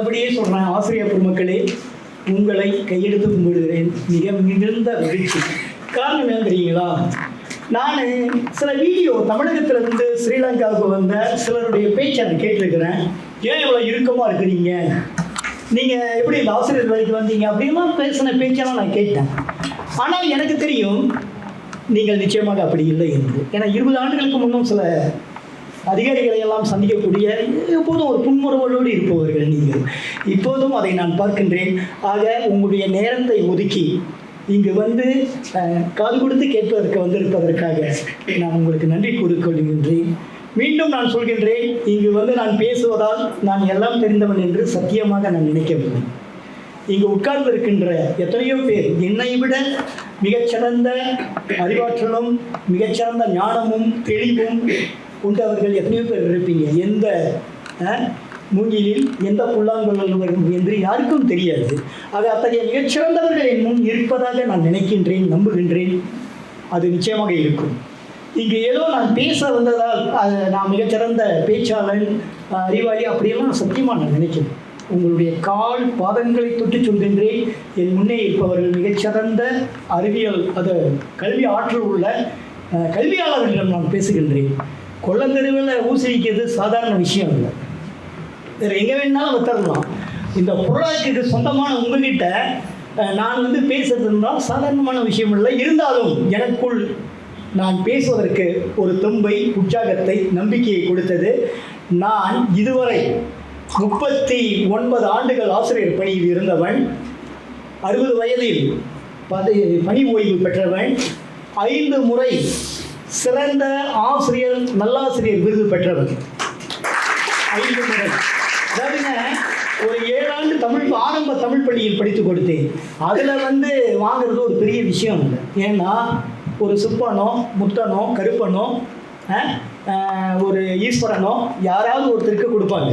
சொன்னபடியே சொல்கிறேன் ஆசிரியர் பெருமக்களே உங்களை கையெடுத்து கும்பிடுகிறேன். மிக மிகுந்த மகிழ்ச்சி. காரணம் என்ன தெரியுங்களா? நான் சில வீடியோ தமிழகத்திலிருந்து ஸ்ரீலங்காவுக்கு வந்த சிலருடைய பேச்சை நான் கேட்டிருக்கிறேன். ஏன் இவ்வளோ இறுக்கமாக இருக்கிறீங்க? நீங்கள் எப்படி இந்த ஆசிரியர் வேலைக்கு வந்தீங்க? அப்படின்லாம் பேசின பேச்செல்லாம் நான் கேட்டேன். ஆனால் எனக்கு தெரியும் நீங்கள் நிச்சயமாக அப்படி இல்லை என்று. ஏன்னா இருபது ஆண்டுகளுக்கு முன்னும் சில அதிகாரிகளை எல்லாம் சந்திக்கக்கூடிய எப்போதும் ஒரு புன்முறுவலோடு இருப்பவர்கள் நீங்கள். இப்போதும் அதை நான் பார்க்கின்றேன். ஆக உங்களுடைய நேரத்தை ஒதுக்கி இங்கு வந்து காது கொடுத்து கேட்பதற்கு வந்திருப்பதற்காக நான் உங்களுக்கு நன்றி கூறிக்கொள்கின்றேன் மீண்டும் நான் சொல்கின்றேன் இங்கு வந்து நான் பேசுவதால் நான் எல்லாம் தெரிந்தவன் என்று சத்தியமாக நான் நினைக்கவில்லை. இங்கு உட்கார்ந்து இருக்கின்ற எத்தனையோ பேர் என்னை விட மிகச்சிறந்த அறிவாற்றலும் மிகச்சிறந்த ஞானமும் தெளிவும் கொண்டவர்கள் எத்தனையோ பேர் இருப்பீங்க. எந்த மூங்கிலில் எந்த புல்லாங்குழல் வரும் என்று யாருக்கும் தெரியாது. அது அத்தகைய மிகச்சிறந்தவர்கள் என் முன் இருப்பதாக நான் நினைக்கின்றேன் நம்புகின்றேன். அது நிச்சயமாக இருக்கும். இங்கு ஏதோ நான் பேச வந்ததால் அது நான் மிகச்சிறந்த பேச்சாளன் அறிவாளி அப்படியெல்லாம் சத்தியமாக நான் நினைக்கிறேன் உங்களுடைய கால் பாதங்களை தொட்டு சொல்கின்றேன். என் முன்னே இருப்பவர்கள் மிகச்சிறந்த அறிவியல் அது கல்வி ஆற்றல் உள்ள கல்வியாளர்களிடம் நான் பேசுகின்றேன். கொள்ளந்தெருவில் ஊசிக்கிறது சாதாரண விஷயம் இல்லை. வேறு எங்கே வேணாலும் வத்தரலாம். இந்த பொருளாதாரத்துக்கு சொந்தமான உங்ககிட்ட நான் வந்து பேசுறதுன்னா சாதாரணமான விஷயம் இல்லை. இருந்தாலும் எனக்குள் நான் பேசுவதற்கு ஒரு தொம்பை உற்சாகத்தை நம்பிக்கையை கொடுத்தது நான் இதுவரை முப்பத்தி ஒன்பது ஆண்டுகள் ஆசிரியர் பணியில் இருந்தவன் அறுபது வயதில் பதி பணி ஓய்வு பெற்றவன் ஐந்து முறை சிறந்த ஆசிரியர் நல்லாசிரியர் விருது பெற்றவர். ஐந்து முறை அதாவதுங்க ஒரு ஏழாண்டு தமிழ் ஆரம்ப தமிழ் பள்ளியில் படித்து கொடுத்தேன். அதில் வந்து வாங்குறது ஒரு பெரிய விஷயம் இல்லை. ஏன்னா ஒரு சுப்பனோ முத்தனோ கருப்பனோ ஒரு ஈஸ்வரனோ யாராவது ஒருத்தருக்கு கொடுப்பாங்க.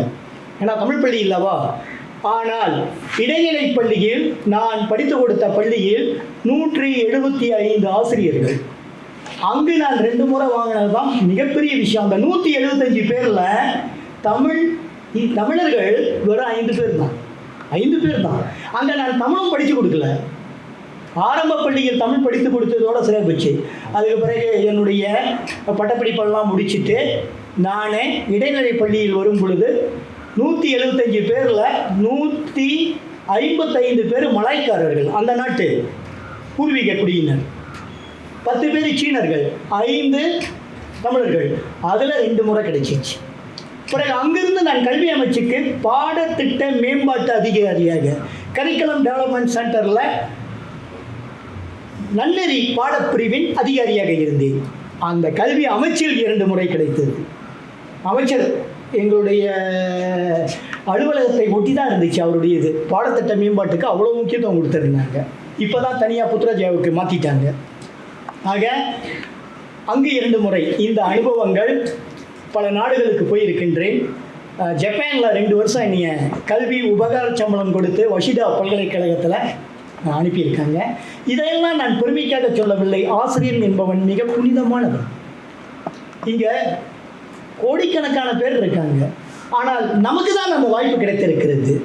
ஏன்னா தமிழ் பள்ளி இல்லவா? ஆனால் இடைநிலை பள்ளியில் நான் படித்து கொடுத்த பள்ளியில் நூற்றி எழுபத்தி ஐந்து ஆசிரியர்கள். அங்கு நான் ரெண்டு முறை வாங்கினது தான் மிகப்பெரிய விஷயம். அந்த நூற்றி எழுபத்தஞ்சு பேரில் தமிழ் தமிழர்கள் வெறும் ஐந்து பேர் தான் ஐந்து பேர் தான் அங்கே நான் தமிழும் படித்து கொடுக்கல. ஆரம்ப பள்ளியில் தமிழ் படித்து கொடுத்ததோட சிறை போச்சு. அதுக்கு பிறகு என்னுடைய பட்டப்படிப்பெல்லாம் முடிச்சுட்டு நானே இடைநிலை பள்ளியில் வரும் பொழுது நூற்றி எழுபத்தஞ்சு பேரில் நூற்றி ஐம்பத்தைந்து பேர் மலாய்க்காரர்கள். அந்த நாட்டு பூர்வீக குடியினர். பத்து பேர் சீனர்கள் ஐந்து தமிழர்கள். அதில் ரெண்டு முறை கிடைச்சிச்சு. பிறகு அங்கிருந்து நான் கல்வி அமைச்சுக்கு பாடத்திட்ட மேம்பாட்டு அதிகாரியாக கரிக்குலம் டெவலப்மெண்ட் சென்டரில் நன்னெறி பாடப்பிரிவின் அதிகாரியாக இருந்தேன். அந்த கல்வி அமைச்சில் இரண்டு முறை கிடைத்தது. அமைச்சர் எங்களுடைய அலுவலகத்தை ஒட்டி தான் இருந்துச்சு அவருடைய இது பாடத்திட்ட மேம்பாட்டுக்கு அவ்வளோ முக்கியத்துவம் கொடுத்துருந்தாங்க. இப்போ தான் தனியாக புத்ராஜாவுக்கு மாற்றிட்டாங்க ஆக அங்கு இரண்டு முறை இந்த அனுபவங்கள் பல நாடுகளுக்கு போயிருக்கின்றேன். ஜப்பானில் ரெண்டு வருஷம் என்னைய கல்வி உபகார சம்பளம் கொடுத்து வஷிடா பல்கலைக்கழகத்தில் அனுப்பியிருக்காங்க. இதையெல்லாம் நான் பெருமைக்காக சொல்லவில்லை. ஆசிரியர் என்பவன் மிக புனிதமானவன். இங்கே கோடிக்கணக்கான பேர் இருக்காங்க. ஆனால் நமக்கு தான் அந்த வாய்ப்பு கிடைத்திருக்கிறது.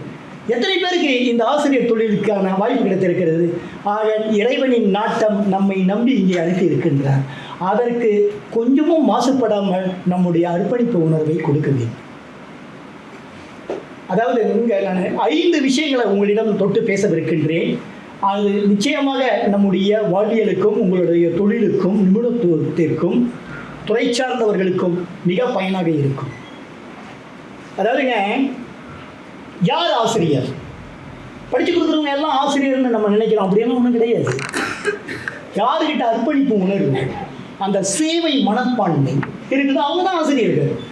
எத்தனை பேருக்கு இந்த ஆசிரியர் தொழிலுக்கான வாய்ப்பு கிடைத்திருக்கிறது? ஆக இறைவனின் நாட்டம் நம்மை நம்பி இங்கே அனுப்பி இருக்கின்றார். அதற்கு கொஞ்சமும் மாசுபடாமல் நம்முடைய அர்ப்பணிப்பு உணர்வை கொடுக்க வேண்டும். அதாவது இங்கே நான் ஐந்து விஷயங்களை உங்களிடம் தொட்டு பேசவிருக்கின்றேன். அது நிச்சயமாக நம்முடைய வாழ்வியலுக்கும் உங்களுடைய தொழிலுக்கும் நிபுணத்துவத்திற்கும் துறை சார்ந்தவர்களுக்கும் மிக பயனாக இருக்கும். அதாவதுங்க யார் ஆசிரியர்? படித்து கொடுக்குறவங்க எல்லாம் ஆசிரியர்னு நம்ம நினைக்கிறோம். அப்படியெல்லாம் ஒன்றும் கிடையாது. யாருக்கிட்ட அர்ப்பணிப்பு உணர்வு? அந்த சேவை மனப்பான்மை. இருக்குது. அவங்க தான் ஆசிரியர்கள்.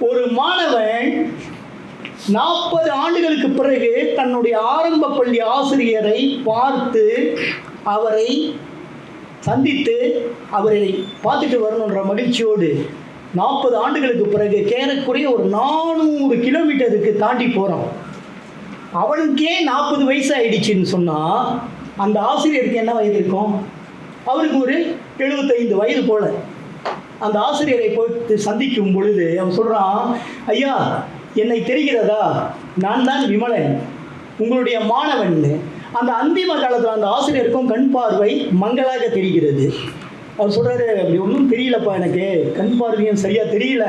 ஒரு மாணவன் நாற்பது ஆண்டுகளுக்கு பிறகு தன்னுடைய ஆரம்ப பள்ளி ஆசிரியரை பார்த்து அவரை சந்தித்து அவரை பார்த்துட்டு வரணுன்ற மகிழ்ச்சியோடு நாற்பது ஆண்டுகளுக்கு பிறகு கேரக்குறைய ஒரு நானூறு கிலோமீட்டருக்கு தாண்டி போகிறான் அவனுக்கே நாற்பது வயசு ஆயிடுச்சுன்னு சொன்னால் அந்த ஆசிரியருக்கு என்ன வயது இருக்கும்? அவருக்கு ஒரு எழுபத்தைந்து வயது போல. அந்த ஆசிரியரை போட்டு சந்திக்கும் பொழுது அவன் சொல்கிறான் ஐயா என்னை தெரிகிறதா? நான் தான் விமலன். உங்களுடைய மாணவன். அந்த அந்திம காலத்தில் அந்த ஆசிரியருக்கும் கண் பார்வை மங்களாக தெரிகிறது. அவர் சொல்கிறாரு அப்படி ஒன்றும் தெரியலப்பா எனக்கு. கண் பார்வையும் சரியாக தெரியல.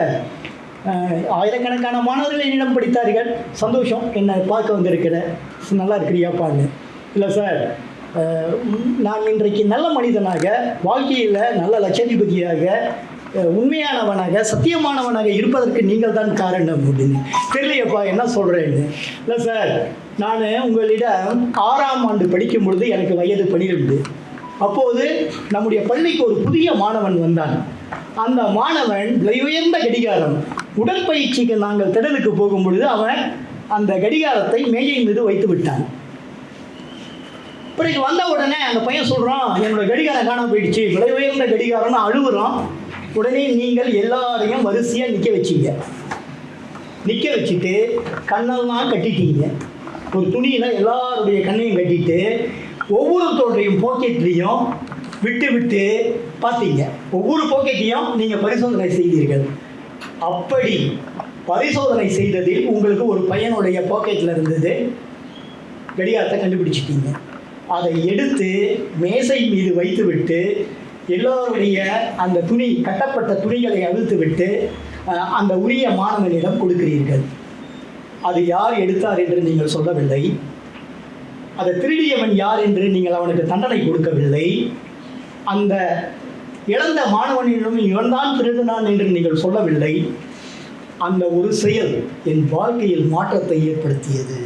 ஆயிரக்கணக்கான மாணவர்கள் என்னிடம் படித்தார்கள். சந்தோஷம். என்னை பார்க்க வந்திருக்கிற. நல்லா இருக்கிறியாப்பான்னு இல்லை சார். நான் இன்றைக்கு நல்ல மனிதனாக வாழ்க்கையில் நல்ல லட்சாதிபதியாக உண்மையானவனாக சத்தியமானவனாக இருப்பதற்கு நீங்கள் தான் காரணம் அப்படின்னு. தெரியலையப்பா என்ன சொல்கிறேன்னு இல்லை சார். நான் உங்களிடம் ஆறாம் ஆண்டு படிக்கும் பொழுது எனக்கு வயது பனிரெண்டு. அப்போது நம்முடைய பள்ளிக்கு ஒரு புதிய மாணவன் வந்தான். அந்த மாணவன் விலையுயர்ந்த கடிகாரம். உடற்பயிற்சிக்கு நாங்கள் திடலுக்கு போகும் பொழுது அவன் அந்த கடிகாரத்தை மேஜை மீது வைத்து விட்டான். பிறகு வந்த உடனே அந்த பையன் சொல்கிறான் என்னோட கடிகாரம் காணாம போயிடுச்சு. விலை உயர்ந்த கடிகாரம்னு அழுகுறான். உடனே நீங்கள் எல்லாரையும் வரிசையாக நிற்க வச்சிங்க. நிற்க வச்சுட்டு கண்ணெல்லாம் கட்டிட்டீங்க. ஒரு துணியில் எல்லாருடைய கண்ணையும் கட்டிட்டு ஒவ்வொருத்தருடைய பாக்கெட்லேயும் விட்டு விட்டு பார்த்தீங்க. ஒவ்வொரு பாக்கெட்டையும் நீங்கள் பரிசோதனை செய்தீர்கள். அப்படி பரிசோதனை செய்ததில் உங்களுக்கு ஒரு பையனுடைய பாக்கெட்டில் இருந்தது. கடிகாரத்தை கண்டுபிடிச்சிட்டீங்க. அதை எடுத்து மேசை மீது வைத்துவிட்டு எல்லோருடைய அந்த துணி கட்டப்பட்ட துணிகளை அவிழ்த்து விட்டு அந்த உரிய மாணவனிடம் கொடுக்கிறீர்கள். அது யார் எடுத்தார் என்று நீங்கள் சொல்லவில்லை. அதை திருடியவன் யார் என்று நீங்கள் அவனுக்கு தண்டனை கொடுக்கவில்லை. அந்த இழந்த மாணவனிடம் இவன்தான் திருடினான் என்று நீங்கள் சொல்லவில்லை. அந்த ஒரு செயல் என் வாழ்க்கையில் மாற்றத்தை ஏற்படுத்தியது.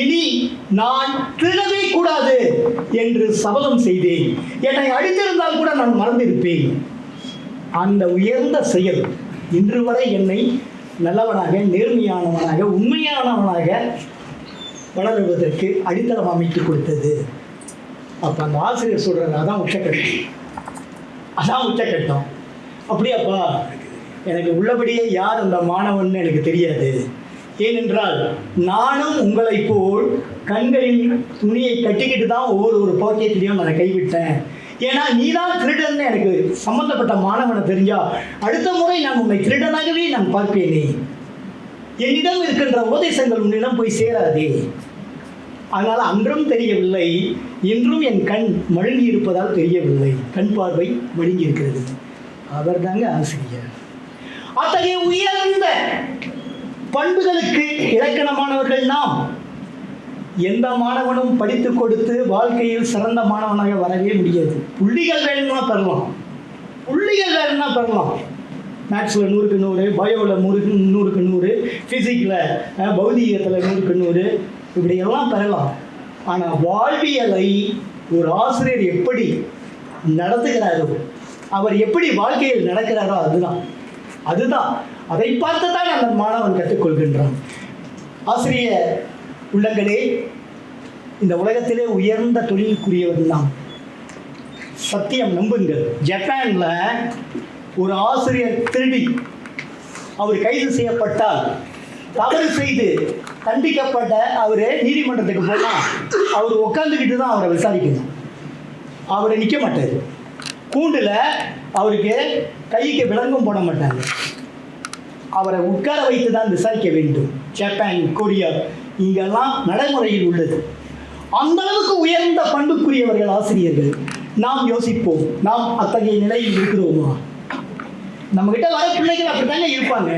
இனி நான் திருடவே கூடாது என்று சபதம் செய்தேன். என்னை அடித்திருந்தால் கூட நான் மறந்திருப்பேன். அந்த உயர்ந்த செயல் இன்று வரை என்னை நல்லவனாக நேர்மையானவனாக உண்மையானவனாக வளருவதற்கு அடித்தளம் அமைத்து கொடுத்தது. அப்போ அந்த ஆசிரியர் சொல்கிறார் அதான் உச்சக்கட்டம். அதான் உச்சக்கட்டம். அப்படியாப்பா எனக்கு உள்ளபடியே யார் அந்த மாணவன் எனக்கு தெரியாது. ஏனென்றால் நானும் உங்களைப் போல் கண்களில் துணியை கட்டிக்கிட்டு தான் ஒவ்வொரு ஒரு பாக்கெட்லேயும் நான் கைவிட்டேன். ஏன்னா நீ தான் திருடன்னு எனக்கு சம்மந்தப்பட்ட மாணவனை தெரிஞ்சா அடுத்த முறை நான் உன்னை திருடனாகவே நான் பார்ப்பேனே. என்னிடம் இருக்கின்ற உபதேசங்கள் உன்னிடம் போய் சேராதே. அதனால் அன்றும் தெரியவில்லை இன்றும் என் கண் மழுங்கி இருப்பதால் தெரியவில்லை. கண் பார்வை மழுங்கி இருக்கிறது. அவர் தாங்க ஆசிரியர். அத்தகைய உயர்ந்த பண்புகளுக்கு இலக்கணமானவர்கள் நாம் எந்த மாணவனும் படித்து கொடுத்து வாழ்க்கையில் சிறந்த மாணவனாக வரவே முடியாது. புள்ளிகள் வேணும்னா பெறலாம். புள்ளிகள் வேணும்னா பெறலாம். மேக்ஸில் நூறுக்கு நூறு பயோவில் நூறுக்கு நூறுக்கு நூறு ஃபிசிக்கில் பௌதீகத்தில் நூறுக்கு நூறு இப்படியெல்லாம் பெறலாம். ஆனால் வாழ்வியலை ஒரு ஆசிரியர் எப்படி நடத்துகிறாரோ அவர் எப்படி வாழ்க்கையில் நடக்கிறாரோ அதுதான். அதுதான். அதை பார்த்து தான் அந்த மாணவன் கற்றுக்கொள்கின்றான். ஆசிரிய உள்ளங்களே இந்த உலகத்திலே உயர்ந்த தொழிலுக்குரியவன் தான் சத்தியம் நம்புங்கள். ஜப்பானில் ஒரு ஆசிரியர் திருடி அவர் கைது செய்யப்பட்டால் தவறு செய்து தண்டிக்கப்பட்ட அவர் நீதிமன்றத்துக்கு போனால் அவர் உட்காந்துக்கிட்டு தான் அவரை விசாரிக்கணும். அவரை நிற்க மாட்டார். கூண்டில் அவருக்கு கைக்கு விலங்கும் போட மாட்டாங்க அவரை உட்கார வைத்து தான் விசாரிக்க வேண்டும். ஜப்பான் கொரியா இங்கெல்லாம் நடைமுறையில் உள்ளது. அந்த அளவுக்கு உயர்ந்த பண்புக்குரியவர்கள் ஆசிரியர்கள். நாம் யோசிப்போம். நாம் அத்தகைய நிலையில் இருக்கிறோமா? நம்மகிட்ட வர பிள்ளைகள் தானே இருப்பாங்க.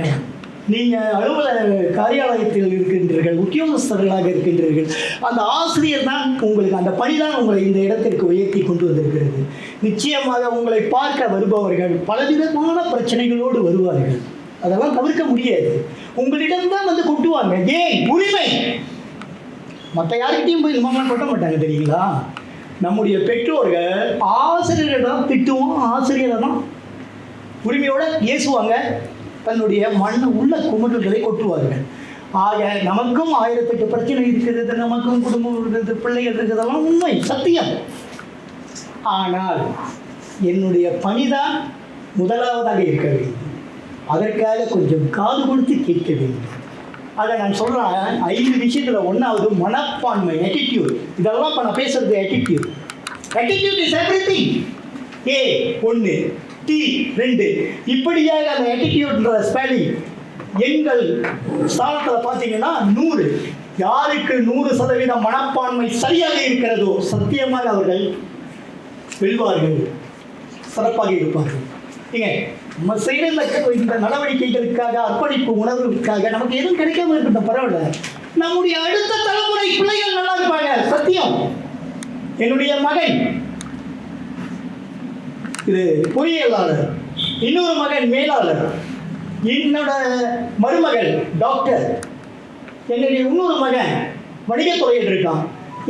நீங்கள் அலுவலக காரியாலயத்தில் இருக்கின்றீர்கள் உத்தியோகஸ்தர்களாக இருக்கின்றீர்கள் அந்த ஆசிரியர் தான் உங்களுக்கு அந்த பணி தான் உங்களை இந்த இடத்திற்கு உயர்த்தி கொண்டு வந்திருக்கிறது. நிச்சயமாக உங்களை பார்க்க வருபவர்கள் பலவிதமான பிரச்சனைகளோடு வருவார்கள். அதெல்லாம் தவிர்க்க முடியாது. உங்களிடம் தான் வந்து கொட்டுவாங்க. ஏன் உரிமை! மற்ற யார்கிட்டையும் போய் இன்வால்மெண்ட் பண்ண மாட்டாங்க தெரியுங்களா? நம்முடைய பெற்றோர்கள் ஆசிரியரிடம் திட்டுவோம் ஆசிரியரை தான் உரிமையோட ஏசுவாங்க தன்னுடைய மண் உள்ள குமுறல்களை கொட்டுவார்கள் ஆக நமக்கும் ஆயிரத்தெட்டு பிரச்சனை இருக்கிறது நமக்கும் குடும்பம் இருக்கிறது பிள்ளைகள் இருக்கிறதெல்லாம் உண்மை சத்தியம். ஆனால் என்னுடைய பணிதான் முதலாவதாக இருக்க வேண்டும். அதற்காக கொஞ்சம் காது கொடுத்து கேட்க வேண்டும். அதை நான் சொல்கிறேன் ஐந்து விஷயத்தில் ஒன்றாவது மனப்பான்மை ஆட்டிடியூட் இதெல்லாம் இப்போ நான் பேசுறது attitude attitude is thing A ஒன்று டி ரெண்டு இப்படியாக அந்த attitudeன்ற ஸ்பெல்லிங் எண்கள் ஸ்தானத்தில் பார்த்தீங்கன்னா நூறு. யாருக்கு நூறு சதவீதம் மனப்பான்மை சரியாக இருக்கிறதோ சத்தியமாக அவர்கள் வெல்வார்கள். சிறப்பாக இருப்பார்கள். ஏங்க நம்ம செய்கிற இந்த நடவடிக்கைகளுக்காக அர்ப்பணிப்பு உணர்வுக்காக நமக்கு எதுவும் கிடைக்காம இருக்கட்டும் பரவாயில்ல. நம்முடைய அடுத்த தலைமுறை பிள்ளைகள் நல்லா இருப்பாங்க சத்தியம். என்னுடைய மகன் இது பொறியியலாளர் இன்னொரு மகன் மேலாளர் என்னோட மருமகள் டாக்டர் என்னுடைய இன்னொரு மகன் வணிகத்துறையில் இருக்கான்.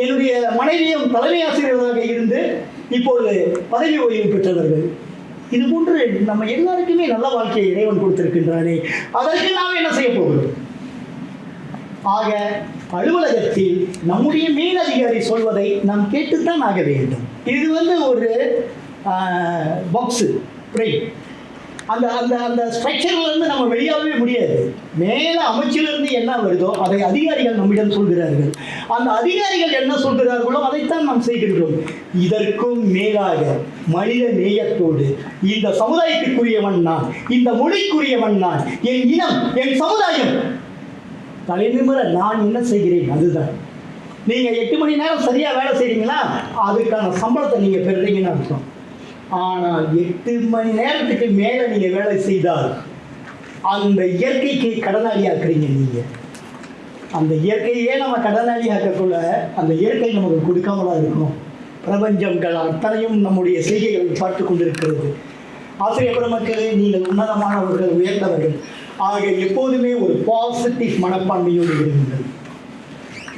என்னுடைய மனைவியும் தலைமை ஆசிரியராக இருந்து இப்பொழுது பதவி ஓய்வு பெற்றவர்கள். இது போன்று நம்ம எல்லாருக்குமே நல்ல வாழ்க்கையை இறைவன் கொடுத்திருக்கின்றானே. அதற்கு நாம் என்ன செய்ய போகிறோம்? ஆக அலுவலகத்தில் நம்முடைய மேலதிகாரி சொல்வதை நாம் கேட்டுத்தான் ஆக வேண்டும். இது வந்து ஒரு பாக்ஸு பிரெயின் அந்த அந்த அந்த ஸ்ட்ரக்சர்லேருந்து நம்ம வெளியாகவே முடியாது. மேலே அமைச்சிலிருந்து என்ன வருதோ அதை அதிகாரிகள் நம்மிடம் சொல்கிறார்கள். அந்த அதிகாரிகள் என்ன சொல்கிறார்களோ அதைத்தான் நாம் செய்கின்றோம். இதற்கும் மேலாக மனித நேயத்தோடு இந்த சமுதாயத்திற்குரியவன் நான் இந்த மொழிக்குரியவன் நான் என் இனம் என் சமுதாயம். தலைநிமிர நான் என்ன செய்கிறேன்? அதுதான். நீங்கள் எட்டு மணி நேரம் சரியாக வேலை செய்கிறீங்களா அதுக்கான சம்பளத்தை நீங்கள் பெறுறீங்கன்னு அர்த்தம். ஆனால் எட்டு மணி நேரத்துக்கு மேலே நீங்கள் வேலை செய்தால் அந்த இயற்கைக்கு கடனாளி ஆக்குறீங்க நீங்கள் அந்த இயற்கையே நம்ம கடனாளி ஆக்கக்குள்ள அந்த இயற்கை நமக்கு கொடுக்காமலா இருக்கும். பிரபஞ்சங்கள் அத்தனையும் நம்முடைய செய்கைகளை பார்த்து கொண்டிருக்கிறது. ஆசிரியர் மக்களே நீங்கள் உன்னதமானவர்கள் உயர்ந்தவர்கள். ஆக எப்போதுமே ஒரு பாசிட்டிவ் மனப்பான்மையோடு இருங்கள்.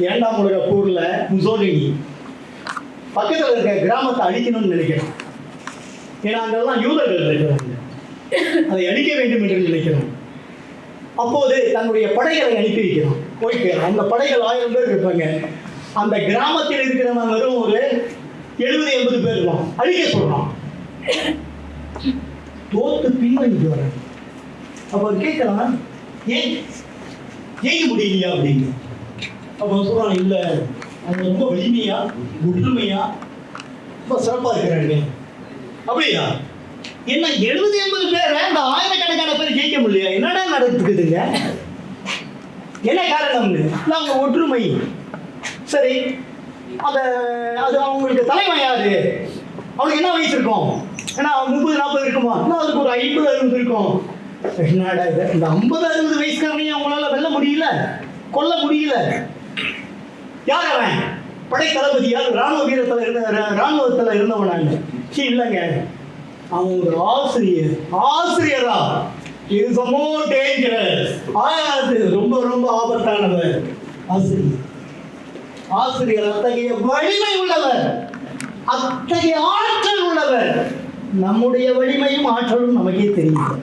இரண்டாம் உலக போரில் முசோலினி பக்கத்தில் இருக்க கிராமத்தை அழிக்கணும்னு நினைக்கிறேன். ஏன்னா அங்கெல்லாம் யூதர்கள் இருக்கிறாங்க. அதை அழிக்க வேண்டும் என்று நினைக்கிறோம். அப்போது தன்னுடைய படைகளை அனுப்பி வைக்கிறான் ஓகே அந்த படைகள் ஆயிரம் பேர் இருப்பாங்க. அந்த கிராமத்தில் இருக்கிறவன் வெறும் ஒரு எழுபது எண்பது பேர் தான் அழிக்க சொல்றான். தோத்து பின்வங்கி வர அப்போ அவர் கேட்கலாம் ஏன்? ஜெயிக்க முடியலையா? அப்படின்னு. அப்ப சொல்றான் இல்லை அவங்க ரொம்ப வலிமையா ஒற்றுமையா ரொம்ப சிறப்பாக இருக்கிறாங்க அப்படியா? என்ன எழுபது எண்பது பேர் இந்த ஆயிரக்கணக்கான பேர் ஜெயிக்க முடியல என்னடா நடத்துக்குதுங்க என்ன காரணம்னு இல்லை அவங்க ஒற்றுமை. சரி. அதை அது அவங்களுக்கு தலைமை யாரு? அவனுக்கு என்ன வயசு இருக்கும்? ஏன்னா முப்பது நாற்பது இருக்குமா? இல்லை அதுக்கு ஒரு ஐம்பது அறுபது இருக்கும்? என்னடா இது? இந்த ஐம்பது அறுபது வயசுக்காரனையும் அவங்களால வெல்ல முடியல? கொல்ல முடியல? யார் அவன்? படை தளபதியார் ராணுவ வீரத்தில் இருந்த ராணுவத்தில் இருந்தவனாங்க இல்லைங்க. அவன் ஒரு ஆசிரியர். ஆசிரியரா? இது மோர் டேஞ்சரஸ் அது ரொம்ப ரொம்ப ஆபத்தானவர். ஆசிரியர். ஆசிரியர் அத்தகைய வலிமை உள்ளவர். அத்தகைய ஆற்றல் உள்ளவர். நம்முடைய வலிமையும் ஆற்றலும் நமக்கே தெரியும்.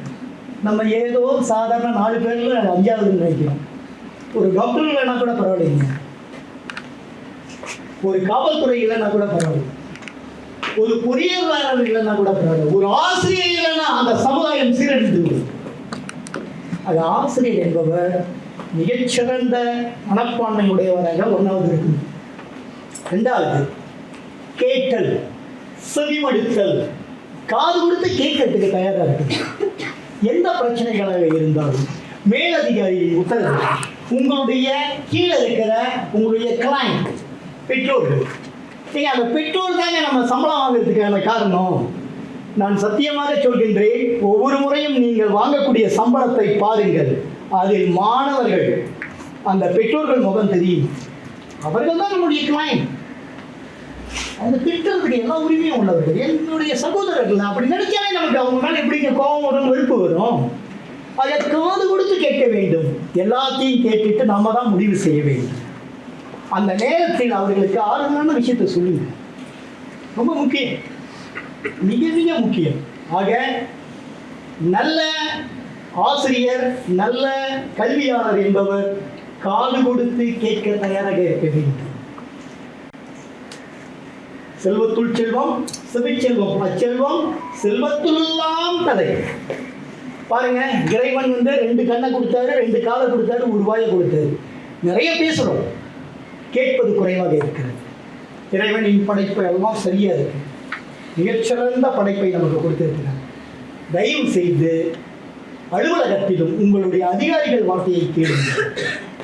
நம்ம ஏதோ சாதாரண நாலு பேர்ல அஞ்சாவது நினைக்கிறோம். ஒரு டாக்டர் இல்லைன்னா கூட பரவாயில்லைங்க. ஒரு காவல்துறை இல்லைன்னா கூட பரவாயில்லை. ஒரு பொறியியலாளர் இல்லைன்னா கூட ஒரு ஆசிரியர் இல்லைன்னா அந்த சமுதாயம் சீரழிந்து அது ஆசிரியர் என்பவர் மிகச்சிறந்த மனப்பான்மை உடையவராக ஒன்றாவது இருக்கும் ரெண்டாவது கேட்டல் செவிமடுத்தல். காது கொடுத்து கேட்கறதுக்கு தயாராக இருக்கு எந்த பிரச்சனைகளாக இருந்தாலும் மேலதிகாரியின் உத்தரவு. உங்களுடைய கீழே இருக்கிற உங்களுடைய கிளைண்ட் பெற்றோர்கள் நீங்க அந்த பெற்றோர் தாங்க நம்ம சம்பளம் வாங்குறதுக்கான காரணம். நான் சத்தியமாக சொல்கின்றேன் ஒவ்வொரு முறையும் நீங்கள் வாங்கக்கூடிய சம்பளத்தை பாருங்கள். அதில் மாணவர்கள் அந்த பெற்றோர்கள் முகம் தெரியும். அவர்கள் தான் நம்முடைய கிளைண்ட் அந்த திட்டத்துக்கு எல்லா உரிமையும் உள்ளவர்கள். என்னுடைய சகோதரர்கள் அப்படி நினைச்சாலே நமக்கு அவங்க மேலே எப்படிங்க கோபம் வரும் வெறுப்பு வரும்? அதை காது கொடுத்து கேட்க வேண்டும். எல்லாத்தையும் கேட்டுட்டு நம்ம தான் முடிவு செய்ய வேண்டும். அந்த நேரத்தில் அவர்களுக்கு ஆறுதலான விஷயத்தை சொல்லுங்க. ரொம்ப முக்கியம். மிக மிக முக்கியம். ஆக நல்ல ஆசிரியர் நல்ல கல்வியாளர் என்பவர் காது கொடுத்து கேட்க தயாராக இருக்க வேண்டும். செல்வத்துள் செல்வம் செவிச்செல்வம் அச்செல்வம் செல்வத்துள்ளாம் தலை பாருங்க இறைவன் வந்து ரெண்டு கண்ணை கொடுத்தாரு ரெண்டு காலை கொடுத்தாரு ஒரு வாயை கொடுத்தாரு. நிறைய பேசுறோம். கேட்பது குறைவாக இருக்கிறது. இறைவனின் படைப்பு எல்லாம் சரியாக இருக்கு? மிகச்சிறந்த படைப்பை நமக்கு கொடுத்திருக்கிறார். தயவு செய்து அலுவலகத்திலும் உங்களுடைய அதிகாரிகள் வார்த்தையை கேளுங்கள்.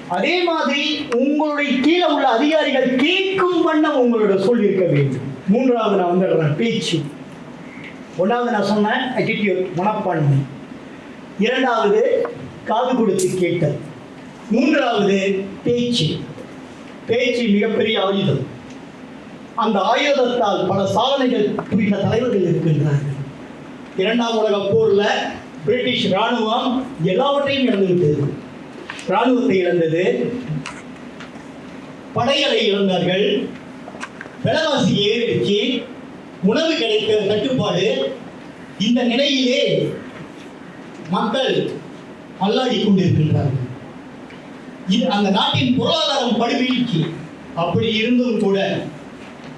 அதே மாதிரி உங்களுடைய கீழே உள்ள அதிகாரிகள் கேட்கும் வண்ணம் உங்களோட சொல் இருக்க வேண்டும். மூன்றாவது நான் வந்துடுறேன். பேச்சு. ஒன்றாவது நான் சொன்னேன் அட்டிடியூட் மனப்பான்மை. இரண்டாவது காது கொடுத்து கேட்டல். மூன்றாவது பேச்சு. பேச்சு மிகப்பெரிய ஆயுதம். அந்த ஆயுதத்தால் பல சாதனைகள் புரிந்த தலைவர்கள் இருக்கின்றார்கள். இரண்டாம் உலக போர்ல பிரிட்டிஷ் ராணுவம் எல்லாவற்றையும் இழந்துவிட்டது. ராணுவத்தை இழந்தது. படைகளை இழந்தார்கள். விலைவாசி ஏறிடுச்சு. உணவு கிடைக்க கட்டுப்பாடு. இந்த நிலையிலே மக்கள் அல்லாடி கொண்டிருக்கின்றார்கள். இது அந்த நாட்டின் பொருளாதாரம் படுவீழ்ச்சி அப்படி இருந்தும் கூட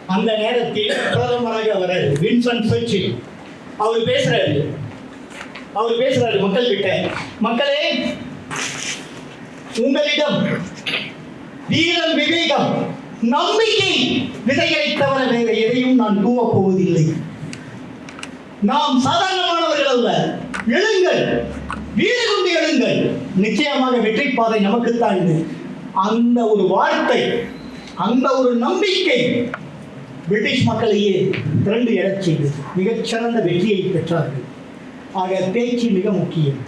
அந்த நேரத்தில் பிரதமராக வர வின்சன் சர்ச்சில் அவர் பேசுறாரு. அவர் பேசுறாரு மக்கள் கிட்ட மக்களே உங்களிடம் வீரம் விவேகம் நம்பிக்கை விதைகளை தவிர வேற எதையும் நான் தூவப் போவதில்லை. நாம் சாதாரணமானவர்கள் அல்ல. எழுங்கள். வீடு கொண்டு எழுங்கள் நிச்சயமாக வெற்றி பாதை நமக்குத்தான் இது. அந்த ஒரு வார்த்தை அந்த ஒரு நம்பிக்கை பிரிட்டிஷ் மக்களையே திரண்டு எழச் செய்தது மிகச்சிறந்த வெற்றியை பெற்றார்கள். ஆக பேச்சு மிக முக்கியம்.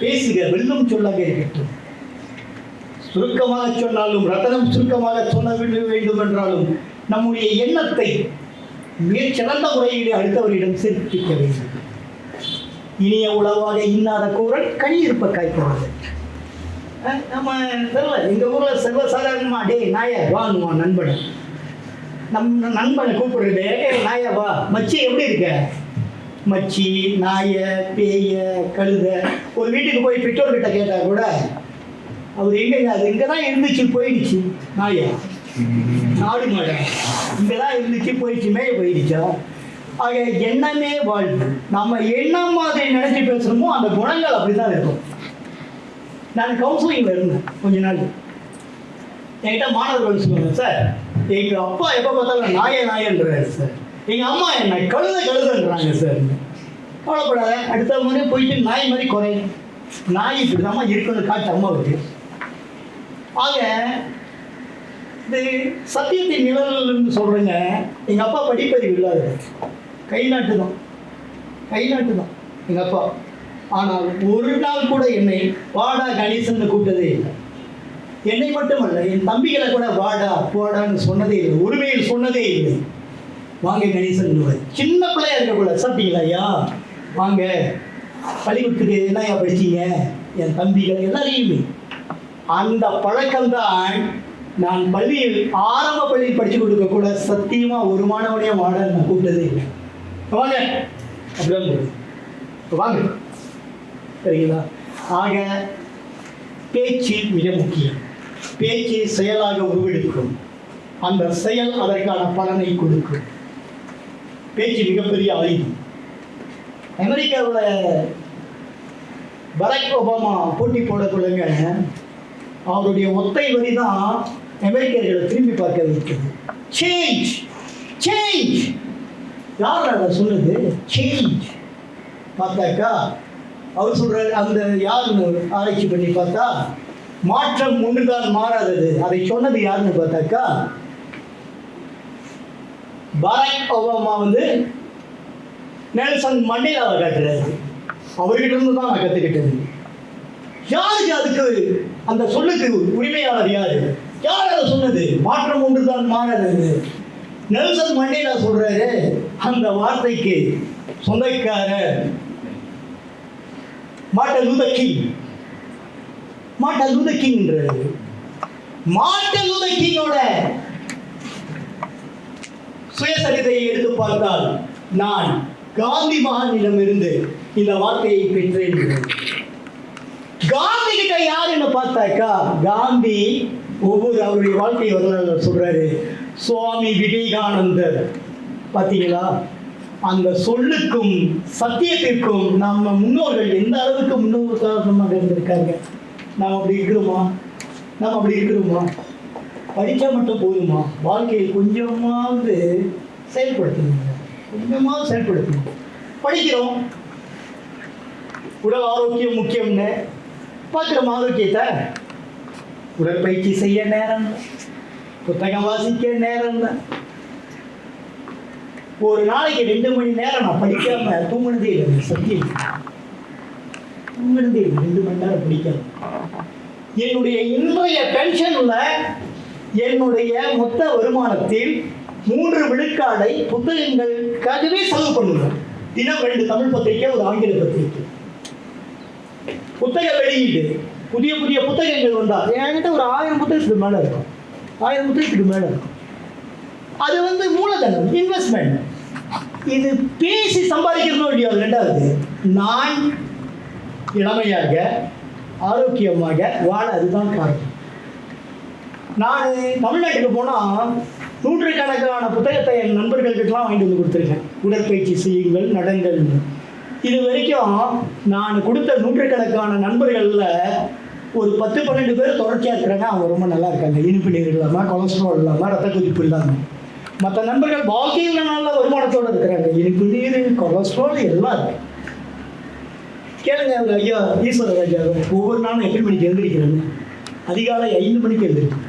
பேசுக வெல்லும் சொல்லாக இருக்கட்டும். சுருக்கமாக சொன்னாலும் ரத்தனம் சுருக்கமாக சொல்ல வேண்டும் வேண்டும் என்றாலும் நம்முடைய எண்ணத்தை மிகச்சிறந்த முறையிலே அடுத்தவரிடம் சேர்ப்பிக்க வேண்டும். இனிய உளவாக இன்னாத கூறல் கனி இருப்ப அஹ் நம்ம தெரியல எங்க ஊர்ல சர்வசாதாரணமா டேய் நாய வாங்குவான் நண்பனை. நம்ம நண்பனை கூப்பிடுறது "ஏய், நாயா வா மச்சி எப்படி இருக்க? மச்சி நாய பேய கழுத ஒரு வீட்டுக்கு போய் பெற்றோர் கிட்ட கேட்டா கூட அவர் எங்கங்க? அது இங்கே தான் இருந்துச்சு போயிடுச்சு நாயா. நாடு மாடை. இங்கே தான் இருந்துச்சு போயிடுச்சு மேய போயிடுச்சா? ஆக எண்ணமே வாழ்வு. நம்ம என்ன மாதிரி நினைச்சு பேசுறோமோ அந்த குணங்கள் அப்படிதான் இருக்கும். நான் கவுன்சிலிங்ல இருந்தேன் கொஞ்ச நாள். என்கிட்ட மாணவர்கள் சொல்லுவாங்க சார் எங்க அப்பா எப்போ பார்த்தாலும் நாய நாயன்றாரு சார். எங்க அம்மா என்ன கழுத கழுதன்றாங்க சார். கவலைப்படாத அடுத்த முறை போயிட்டு நாய் மாதிரி குறையும் நாய் இப்படிதான் இருக்கணும் காட்டு அம்மாவுக்கு ஆக இது சத்தியத்தின் நிழல்னு சொல்கிறேங்க எங்க அப்பா படிப்பறிவு இல்லாத கை நாட்டு தான் கை நாட்டு தான் எங்கள் அப்பா. ஆனால் ஒரு நாள் கூட என்னை வாடா கணேசன் கூப்பிட்டதே இல்லை. என்னை மட்டுமல்ல என் தம்பிகளை கூட வாடா போடான்னு சொன்னதே இல்லை. உரிமையில் சொன்னதே இல்லை. வாங்க கணேசன் சின்ன பிள்ளையா இருக்கக்கூட சாப்பிட்டீங்களா ஐயா? வாங்க. பள்ளிக்கூடத்துக்கு என்னையா படிச்சீங்க? என் தம்பிகள் எல்லாரையுமே. அந்த பழக்கம்தான் நான் பள்ளியில் ஆரம்ப பள்ளியில் படித்து கொடுக்க கூட சத்தியமாக ஒரு மாணவனையும் வாட நான் கூப்பிட்டதே இல்லை. வாங்க. அப்படிதான் வாங்க. சரிங்களா? ஆக பேச்சு மிக முக்கியம். பேச்சு செயலாக உருவெடுக்கும். அந்த செயல் அதற்கான பலனை கொடுக்கும். பேச்சு மிகப்பெரிய ஆயுதம் அமெரிக்காவில் பராக் ஒபாமா போட்டி போடக்குள்ளங்க அவருடைய ஒத்தை வரி தான் அமெரிக்கர்களை திரும்பி பார்க்க வைக்கிறது சேஞ்ச் சேஞ்ச் யார் அதை சொன்னது? சேஞ்ச் பார்த்தாக்கா அவர் சொல்கிறார் அந்த யாருன்னு ஆராய்ச்சி பண்ணி பார்த்தா மாற்றம் ஒன்றுதான் மாறாதது. அதை சொன்னது யாருன்னு பார்த்தாக்கா பராக் ஒபாமா வந்து நெல்சன் மண்டேலாவை காட்டுறாரு. அவர்கிட்ட இருந்து தான் நான் கற்றுக்கிட்டது யாருக்கு அதுக்கு அந்த சொல்லுக்கு உரிமையாளர் யாரு? யார் அதை சொன்னது? மாற்றம் ஒன்றுதான் மாறாதது. நெல்சன் மண்டேலா சொல்றாரு அந்த வார்த்தைக்கு சொந்தக்காரர் மாட்ட லூத கிங். மாட்ட லூத கிங்ன்றாரு மாட்ட லூத கிங்கோட சுயசரிதையை எடுத்து பார்த்தால் நான் காந்தி மகானிடமிருந்து இந்த வார்த்தையை பெற்றேன். காந்தி கிட்ட யாருன்னு பார்த்தாக்கா? காந்தி ஒவ்வொரு அவருடைய வாழ்க்கை வரலாறு சொல்றாரு. சுவாமி விவேகானந்தர். பார்த்தீங்களா? அந்த சொல்லுக்கும் சத்தியத்திற்கும் நம்ம முன்னோர்கள் எந்த அளவுக்கு முன்னோர் உதாரணமாக இருந்திருக்காங்க? நாம் அப்படி இருக்கிறோமா? நாம் அப்படி இருக்கிறோமா? படித்தா மட்டும் போதுமா? வாழ்க்கையை கொஞ்சமாவது செயல்படுத்தணுங்க கொஞ்சமாவது செயல்படுத்தணும். படிக்கிறோம். உடல் ஆரோக்கியம் முக்கியம்னு. பார்க்குறோம் ஆரோக்கியத்தை. உடற்பயிற்சி செய்ய நேரம். புத்தகம் வாசிக்க நேரம் இல்லை. ஒரு நாளைக்கு ரெண்டு மணி நேரம் நான் படிக்காம தூங்குனதே இல்லை. சத்தியம். தூங்குனதே இல்லை. ரெண்டு மணி நேரம் படிக்காம. என்னுடைய இன்றைய பென்ஷன்ல என்னுடைய மொத்த வருமானத்தில் மூன்று விழுக்காடை புத்தகங்களுக்காகவே செலவு பண்ணுவேன். தினம் ரெண்டு தமிழ் பத்திரிக்கை ஒரு ஆங்கில பத்திரிக்கை. புத்தக வெளியீடு. புதிய புதிய புத்தகங்கள் வந்தால். என்கிட்ட ஒரு ஆயிரம் புத்தகத்துக்கு மேலே இருக்கும். ஆயிரம் புத்தகத்துக்கு மேலே இருக்கும். அது வந்து மூலதனம் இன்வெஸ்ட்மெண்ட் இது பேசி சம்பாதிக்கிறதும் இல்லையோ ரெண்டாவது? நான் இளமையாக ஆரோக்கியமாக வாழ அதுதான் காரணம். நான் தமிழ்நாட்டுக்கு போனால் நூற்றுக்கணக்கான புத்தகத்தை என் நண்பர்களுக்கெல்லாம் வாங்கிட்டு வந்து கொடுத்துருக்கேன். உடற்பயிற்சி செய்யுங்கள் நடங்கள். இது வரைக்கும் நான் கொடுத்த நூற்றுக்கணக்கான நண்பர்களில் ஒரு பத்து பன்னெண்டு பேர் தொடர்ச்சியாக இருக்கிறாங்க. அவங்க ரொம்ப நல்லா இருக்காங்க. இனிப்பு நீர் இல்லாமல் கொலஸ்ட்ரால் இல்லாமல் ரத்த கொதிப்பு இல்லாமல் மற்ற நண்பர்கள் வாழ்க்கையில் நல்ல வருமானத்தோடு இருக்கிறாங்க. இனிப்பு நீர் கொலஸ்ட்ரால் எல்லாம் இருக்கு. கேளுங்க அவங்க ஐயா ஈஸ்வர ராஜா ஒவ்வொரு நாளும் எட்டு மணிக்கு எழுந்திருக்கிறாங்க. அதிகாலை ஐந்து மணிக்கு எழுந்திருக்கேன்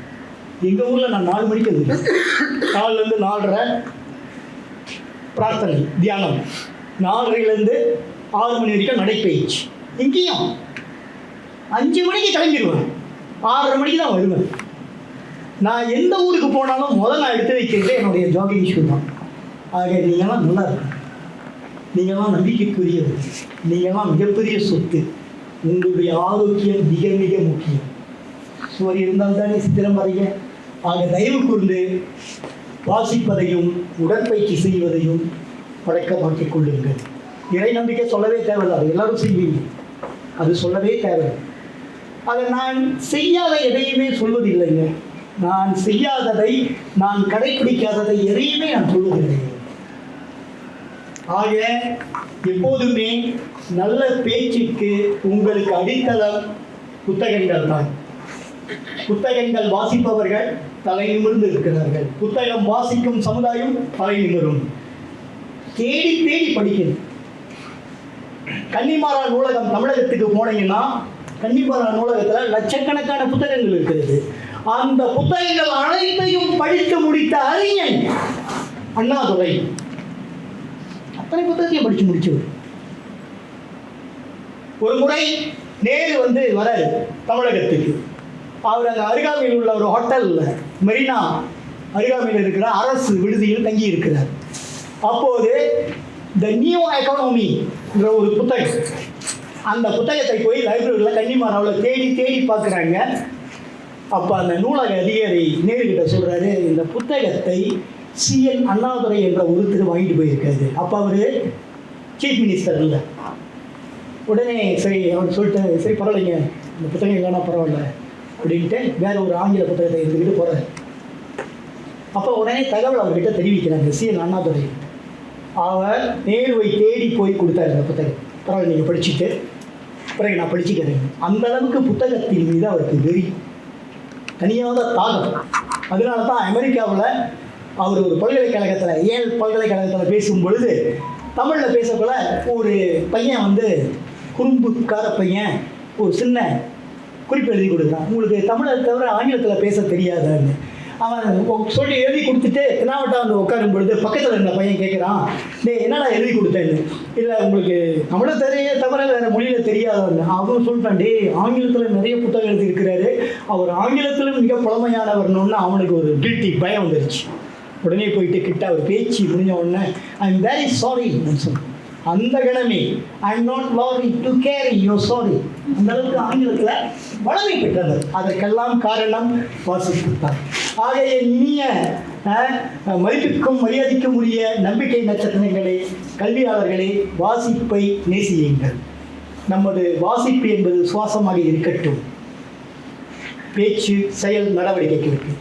எங்கள் ஊரில் நான் நாலு மணிக்கு எழுந்திருக்கேன் நாலுலேருந்து நாலரை பிரார்த்தனை தியானம். நாலரைலேருந்து ஆறு மணி வரைக்கும் நடைப்பயிற்சி. இங்கேயும் அஞ்சு மணிக்கு கிளம்பிடுவேன். ஆறரை மணிக்கு தான் வருவேன். நான் எந்த ஊருக்கு போனாலும் முதல்ல நான் எடுத்து வைக்கிறது என்னுடைய ஜாகிங் ஷூ தான் ஆக நீங்கள்லாம் நல்லா இருக்கும் நீங்கள்லாம் நம்பிக்கைக்குரியது நீங்கள்லாம் மிகப்பெரிய சொத்து. உங்களுடைய ஆரோக்கியம் மிக மிக முக்கியம். சுவர் இருந்தால் தானே சித்திரம் வரைய. ஆக தயவு கூர்ந்து வாசிப்பதையும் உடற்பயிற்சி செய்வதையும் பழக்கமாக்கிக் கொள்ளுங்கள். இறை நம்பிக்கை சொல்லவே தேவையில்லை. அது எல்லாரும் செய்வீங்க. அது சொல்லவே தேவை அதை நான் செய்யாத எதையுமே சொல்வதில்லைங்க. நான் செய்யாததை நான் கடைபிடிக்காததை எதையுமே நான் சொல்வதில்லை. ஆக எப்போதுமே நல்ல பேச்சுக்கு உங்களுக்கு அடித்தளம் புத்தகங்கள் தான். புத்தகங்கள் வாசிப்பவர்கள் தலை நிமிர்ந்து இருக்கிறார்கள். புத்தகம் வாசிக்கும் சமுதாயம் தலை நிமிரும். தேடி தேடி படிக்கணும். கன்னிமாரா நூலகம் தமிழகத்துக்கு போனீங்கன்னா கண்டிப்பாக நூலகத்தில் லட்சக்கணக்கான புத்தகங்கள் இருக்கிறது. அந்த புத்தகங்கள் அனைத்தையும் படித்து முடித்த அறிஞன் அண்ணாதுரை. அத்தனை புத்தகத்தையும் படித்து முடிச்சவர் ஒரு முறை நேரு வந்து வர தமிழகத்துக்கு. அவர் அங்கே அருகாமையில் உள்ள ஒரு ஹோட்டலில் மெரினா அருகாமையில் இருக்கிற அரசு விடுதியில் தங்கி இருக்கிறார் அப்போது த நியூ எக்கானமின்ற ஒரு புத்தகம் அந்த புத்தகத்தை போய் லைப்ரரியில் கன்னிமாராவில் தேடி தேடி பார்க்குறாங்க. அப்போ அந்த நூலக அதிகாரி நேருக்கிட்ட சொல்கிறாரு இந்த புத்தகத்தை சிஎன் அண்ணாதுரை என்ற ஒருத்தர் வாங்கிட்டு போயிருக்காரு. அப்போ அவர் சீஃப் மினிஸ்டர் இல்லை. உடனே சரி அவர் சொல்லிட்டு சரி பரவாயில்லைங்க இந்த புத்தகம் இல்லைனா பரவாயில்ல அப்படின்ட்டு வேற ஒரு ஆங்கில புத்தகத்தை எடுத்துக்கிட்டு போகிறார் அப்போ உடனே தகவல் அவர்கிட்ட தெரிவிக்கிறாங்க சிஎன் அண்ணாதுரை அவர் நேருவை தேடி போய் கொடுத்தாரு இந்த புத்தகம். பரவாயில்ல நீங்கள் படிச்சுட்டு. பிறகு நான் படிச்சுக்கிறேன். அந்த அளவுக்கு புத்தகத்தின் மீது அவருக்கு வெறி. தனியாத தாகம். அதனால தான் அமெரிக்காவில் அவர் ஒரு பல்கலைக்கழகத்தில் ஏல் பல்கலைக்கழகத்தில் பேசும் பொழுது தமிழில் பேசக்குள்ள ஒரு பையன் வந்து குறும்புக்கார பையன் ஒரு சின்ன குறிப்பு எழுதி கொடுக்குறான். உங்களுக்கு தமிழை தவிர ஆங்கிலத்தில் பேச தெரியாதான்னு. அவன் ஒ- சொல்லி எழுதி கொடுத்துட்டு என்னாவட்டா வந்து உட்காரும் பொழுது பக்கத்தில் இருந்த பையன் கேட்குறான் டே என்னடா எழுதி கொடுத்தேன்னு? இல்லை உங்களுக்கு நம்மளும் தெரிய தவிர வேறு மொழியில் தெரியாதவன் அவரும் சொல்லிட்டான் டே ஆங்கிலத்தில் நிறைய புத்தகம் எழுதியிருக்கிறாரு. அவர் ஆங்கிலத்திலும் மிக புலமையானவர்னு அவனுக்கு ஒரு கில்ட்டி பயம் வந்துருச்சு. உடனே போயிட்டு கிட்ட அவர் பேச்சு முடிஞ்ச உடனே ஐ எம் வெரி சாரி சொன்னேன். அந்த கணமே I am not lorry to carry you sorry அந்த அளவுக்கு ஆங்கிலத்தில் வளமை பெற்றவர். அதற்கெல்லாம் காரணம் வாசிப்புத்தான் ஆகைய இனிய மதிப்பிற்கும் மரியாதைக்கும் உரிய நம்பிக்கை நட்சத்திரங்களே கல்வியாளர்களே வாசிப்பை நேசியுங்கள். நமது வாசிப்பு என்பது சுவாசமாக இருக்கட்டும். பேச்சு செயல் நடவடிக்கைகளுக்கு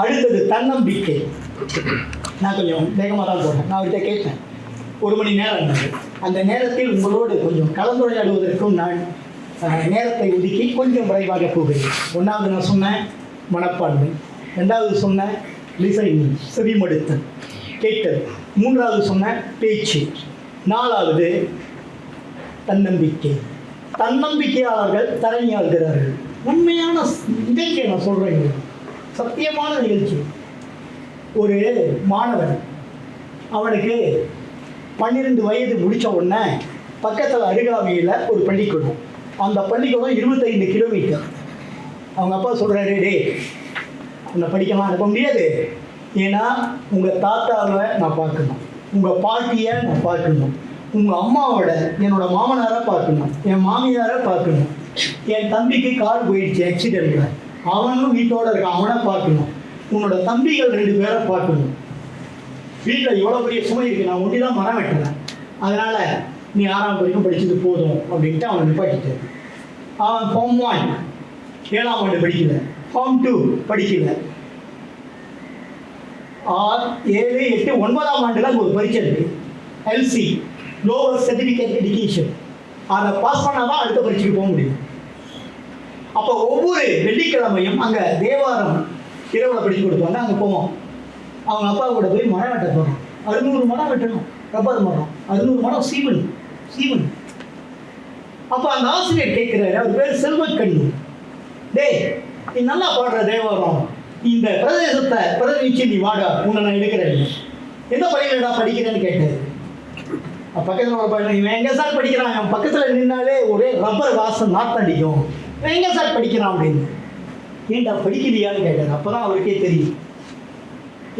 அடுத்தது தன்னம்பிக்கை. நான் கொஞ்சம் வேகமாக தான் போகிறேன் நான் அவர்கிட்ட கேட்டேன். ஒரு மணி நேரம் அந்த நேரத்தில் உங்களோடு கொஞ்சம் கலந்துரையாடுவதற்கும் நான் நேரத்தை ஒதுக்கி கொஞ்சம் விரைவாக போகிறேன். ஒன்றாவது நான் சொன்னேன் மனப்பான்மை. ரெண்டாவது சொன்னேன் லிசைன் செவிமடுத்தல். கேட்டல் மூன்றாவது சொன்னேன் பேச்சு. நாலாவது தன்னம்பிக்கை. தன்னம்பிக்கையாளர்கள் தரணியாகிறார்கள் உண்மையான நிகழ்ச்சியை நான் சொல்கிறேங்க சத்தியமான நிகழ்ச்சி. ஒரு மாணவன் அவனுக்கு பன்னிரெண்டு வயது முடித்த உடனே பக்கத்தில் அருகாமையில் ஒரு பள்ளிக்கூடம். அந்த பள்ளிக்கூடம் இருபத்தைந்து கிலோமீட்டர். அவங்க அப்பா சொல்கிறாரு டே உன்னை படிக்கலாம் அனுப்ப முடியாது. ஏன்னா உங்கள் தாத்தாவை நான் பார்க்கணும். உங்கள் பாட்டியை நான் பார்க்கணும். உங்கள் அம்மாவோட என்னோட மாமனாரை பார்க்கணும். என் மாமியாரை பார்க்கணும். என் தம்பிக்கு கார் போயிடுச்சு ஆக்சிடெண்ட்டில் அவனும் வீட்டோட இருக்கான் அவனை பார்க்கணும். உன்னோட தம்பிகள் ரெண்டு பேரை பார்க்கணும். வீட்டில் எவ்வளோ பெரிய சுமை இருக்குது நான் ஒண்டி தான் மரம் வெட்டுறேன் அதனால் நீ ஆறாம் வரைக்கும் படிச்சது போதும் அப்படின்ட்டு அவனை நிப்பாட்டிட்டு அவன் பொம்மான் ஏழாம் ஆண்டு படிக்கல. ஃபார்ம் டூ படிக்கல. ஆறு ஏழு எட்டு ஒன்பதாம் ஆண்டுல அங்கே ஒரு பரீட்சை இருக்கு. எல்சி லோவர் சர்டிஃபிகேட் எஜுகேஷன் அதை பாஸ் பண்ணால் தான் அடுத்த பரீட்சைக்கு போக முடியும். அப்போ ஒவ்வொரு வெள்ளிக்கிழமையும் அங்கே தேவாரம் இரவில் படித்து கொடுப்பாங்க அங்கே போவோம். அவங்க அப்பா கூட போய் மரம் வெட்ட போகிறோம் அறுநூறு மரம் வெட்டணும். ரப்பர் மரம். அறுநூறு மரம் சீவன். சீவன். அப்போ அந்த ஆசிரியர் கேட்குறாரு அவர் பேர் செல்வக்கண்ணு. டே நீ நல்லா பாடுற தேவாரம் இந்த பிரதேசத்தை பிரதிநிதிச்சு நீ வாடா உன்னை நான் எடுக்கிறேன். எந்த பள்ளியிலடா படிக்கிறேன்னு கேட்டேன். பக்கத்தில் ஒரு பையன் இவன் எங்கே சார் படிக்கிறான்? அவன் பக்கத்தில் நின்னாலே ஒரே ரப்பர் வாசம் நாத்தடிக்கும் இவன் எங்கே சார் படிக்கிறான் அப்படின்னு. ஏன்டா படிக்கலையான்னு கேட்டார் அப்பதான் அவருக்கே தெரியும்.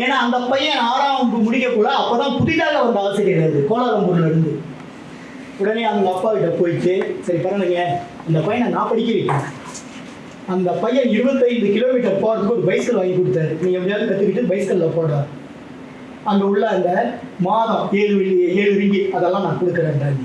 ஏன்னா அந்த பையன் ஆறாம் வகுப்பு முடிக்கக்குள்ள அப்பதான் புதிதாக வந்த ஆசிரியர் அது கோலாலம்பூர்லேருந்து உடனே அவங்க அப்பா கிட்ட போயிட்டு சரி பரணுங்க இந்த பையனை நான் படிக்க வைக்கிறேன். அந்த பையன் இருபத்தைந்து கிலோமீட்டர் போகிறதுக்கு ஒரு பைசல் வாங்கி கொடுத்தாரு. நீங்கள் எப்படியாவது கற்றுக்கிட்டு பைசைக்கிளில் போடுறாரு அங்கே உள்ள அந்த மாதம் ஏழு வெள்ளி ஏழு ரிங்கி அதெல்லாம் நான் கொடுக்குறேன்டா நீ.